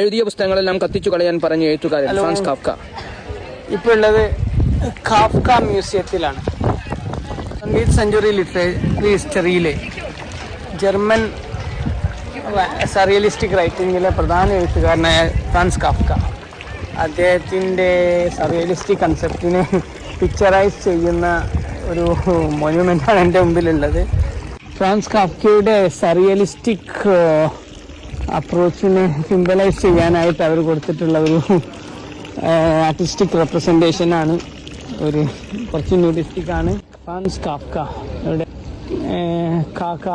എഴുതിയ പുസ്തകങ്ങളെല്ലാം കത്തിച്ചു കളയാൻ പറഞ്ഞ എഴുത്തുകാരൻ ഫ്രാൻസ് കാഫ്ക. ഇപ്പോൾ ഉള്ളത് കാഫ്ക മ്യൂസിയത്തിലാണ്. സംഗീത് സെഞ്ചുറി ലിറ്ററേച്ചർ ഹിസ്റ്ററിയിലെ ജർമ്മൻ സറിയലിസ്റ്റിക് റൈറ്റിംഗിലെ പ്രധാന എഴുത്തുകാരനായ ഫ്രാൻസ് കാഫ്ക. അദ്ദേഹത്തിന്റെ സറിയലിസ്റ്റിക് കൺസെപ്റ്റിനെ പിക്ചറൈസ് ചെയ്യുന്ന ഒരു മൊന്യുമെന്റാണ് എന്റെ മുമ്പിലുള്ളത്. ഫ്രാൻസ് കാഫ്കയുടെ സറിയലിസ്റ്റിക് അപ്രോച്ചിനെ സിമ്പലൈസ് ചെയ്യാനായിട്ട് അവർ കൊടുത്തിട്ടുള്ള ഒരു ആർട്ടിസ്റ്റിക് റെപ്രസെന്റേഷൻ ആണ്. ഒരു കുറച്ച് ന്യൂഡിസ്റ്റിക് ആണ്. ഫാൻസ് കാഫ്ക ഇവിടെ കാക്ക.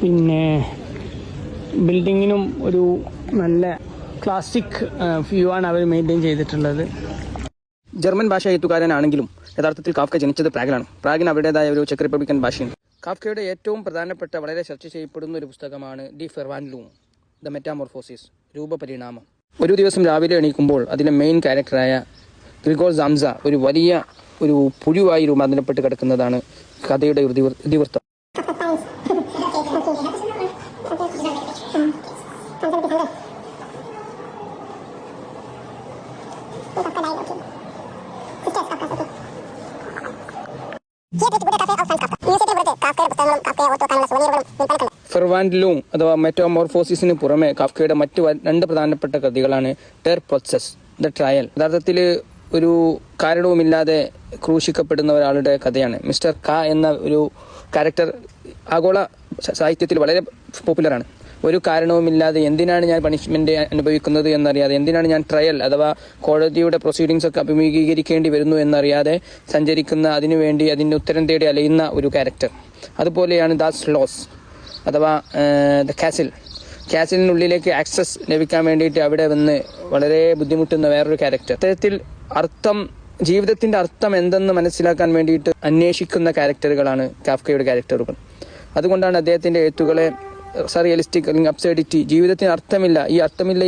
പിന്നെ ബിൽഡിങ്ങിനും ഒരു നല്ല ക്ലാസിക് വ്യൂ ആണ് അവർ മെയിന്റെയിൻ ചെയ്തിട്ടുള്ളത്. ജർമ്മൻ ഭാഷ എഴുത്തുകാരനാണെങ്കിലും യഥാർത്ഥത്തിൽ കാഫ്ക ജനിച്ചത് പ്രാഗിലാണ്. പ്രാഗിന് അവരുടേതായ ഒരു ചെക്ക് റിപ്പബ്ലിക്കൻ ഭാഷയുണ്ട്. കാഫ്കയുടെ ഏറ്റവും പ്രധാനപ്പെട്ട വളരെ ചർച്ച ചെയ്യപ്പെടുന്ന ഒരു പുസ്തകമാണ് ഡി ഫെർവാൻ ലൂം. ദ മെറ്റാമോർഫോസിസ് രൂപപരിണാമം. ഒരു ദിവസം രാവിലെ എണീക്കുമ്പോൾ അതിലെ മെയിൻ ക്യാരക്ടറായ ഗ്രിഗോൾ സാംസ ഒരു വലിയ ഒരു പുഴുവായി രൂപാന്തരപ്പെട്ട് കിടക്കുന്നതാണ് കഥയുടെ ഇതിവൃ- ഇതിവൃത്തം. ഫെർവാൻഡ് അഥവാ മെറ്റോമോർഫോസിസിന് പുറമെ കാഫ്കയുടെ മറ്റു രണ്ട് പ്രധാനപ്പെട്ട കൃതികളാണ് ടെർ പ്രോസസ് ദ ട്രയൽ. യഥാർത്ഥത്തിൽ ഒരു കാരണവുമില്ലാതെ ക്രൂശിക്കപ്പെടുന്ന ഒരാളുടെ കഥയാണ്. മിസ്റ്റർ ക എന്ന ഒരു ക്യാരക്ടർ ആഗോള സാഹിത്യത്തിൽ വളരെ പോപ്പുലറാണ്. ഒരു കാരണവുമില്ലാതെ എന്തിനാണ് ഞാൻ പണിഷ്മെന്റ് അനുഭവിക്കുന്നത് എന്നറിയാതെ എന്തിനാണ് ഞാൻ ട്രയൽ അഥവാ കോടതിയുടെ പ്രൊസീഡിങ്സ് ഒക്കെ അഭിമുഖീകരിക്കേണ്ടി വരുന്നു എന്നറിയാതെ സഞ്ചരിക്കുന്ന അതിനുവേണ്ടി അതിന്റെ ഉത്തരം തേടി അലയുന്ന ഒരു ക്യാരക്ടർ. അതുപോലെയാണ് ദാസ് ലോസ്. അഥവാ ദ കാസിൽ കാസിലിനുള്ളിലേക്ക് ആക്സസ് ലഭിക്കാൻ വേണ്ടിയിട്ട് അവിടെ വന്ന് വളരെ ബുദ്ധിമുട്ടുന്ന വേറൊരു ക്യാരക്ടർ അത്തരത്തിൽ അർത്ഥം ജീവിതത്തിന്റെ അർത്ഥം എന്തെന്ന് മനസ്സിലാക്കാൻ വേണ്ടിയിട്ട് അന്വേഷിക്കുന്ന ക്യാരക്ടറുകളാണ് കാഫ്കയുടെ ക്യാരക്ടറുകൾ അതുകൊണ്ടാണ് അദ്ദേഹത്തിന്റെ എഴുത്തുകളെ സറിയലിസ്റ്റിക് അല്ലെങ്കിൽ അബ്സൈഡിറ്റി ജീവിതത്തിന് അർത്ഥമില്ല. ഈ അർത്ഥമില്ല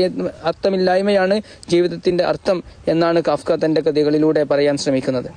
അർത്ഥമില്ലായ്മയാണ് ജീവിതത്തിന്റെ അർത്ഥം എന്നാണ് കാഫ്ക തന്റെ കഥകളിലൂടെ പറയാൻ ശ്രമിക്കുന്നത്.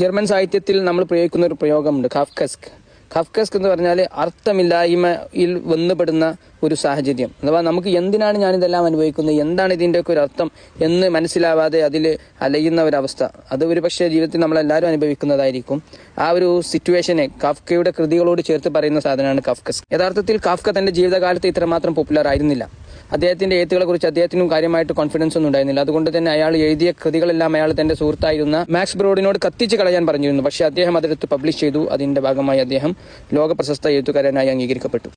ജർമ്മൻ സാഹിത്യത്തിൽ നമ്മൾ പ്രയോഗിക്കുന്ന ഒരു പ്രയോഗമുണ്ട് കാഫ്കസ്ക് കാഫ്കസ്ക് എന്ന് പറഞ്ഞാൽ അർത്ഥമില്ലായ്മയിൽ വന്നുപെടുന്ന ഒരു സാഹചര്യം. അഥവാ നമുക്ക് എന്തിനാണ് ഞാനിതെല്ലാം അനുഭവിക്കുന്നത്? എന്താണ് ഇതിന്റെയൊക്കെ ഒരു അർത്ഥം എന്ന് മനസ്സിലാവാതെ അതിൽ അലയുന്ന ഒരവസ്ഥ. അത് ഒരു പക്ഷേ ജീവിതത്തിൽ നമ്മളെല്ലാവരും അനുഭവിക്കുന്നതായിരിക്കും. ആ ഒരു സിറ്റുവേഷനെ കാഫ്കയുടെ കൃതികളോട് ചേർത്ത് പറയുന്ന സാധനമാണ് കാഫ്കസ് യഥാർത്ഥത്തിൽ കാഫ്ക തന്റെ ജീവിതകാലത്ത് ഇത്രമാത്രം പോപ്പുലർ ആയിരുന്നില്ല. അദ്ദേഹത്തിന്റെ എഴുത്തുകളെ കുറിച്ച് അദ്ദേഹത്തിനും കാര്യമായിട്ട് കോൺഫിഡൻസ് ഒന്നും ഉണ്ടായിരുന്നില്ല. അതുകൊണ്ട് തന്നെ അയാൾ എഴുതിയ കൃതികളെല്ലാം അയാൾ തന്റെ സുഹൃത്തായിരുന്ന മാക്സ് ബ്രോഡിനോട് കത്തിച്ച് കളയാൻ പറഞ്ഞിരുന്നു. പക്ഷേ അദ്ദേഹം അതെടുത്ത് പബ്ലിഷ് ചെയ്തു. അതിന്റെ ഭാഗമായി അദ്ദേഹം ലോക പ്രശസ്ത എഴുത്തുകാരനായി അംഗീകരിക്കപ്പെട്ടു.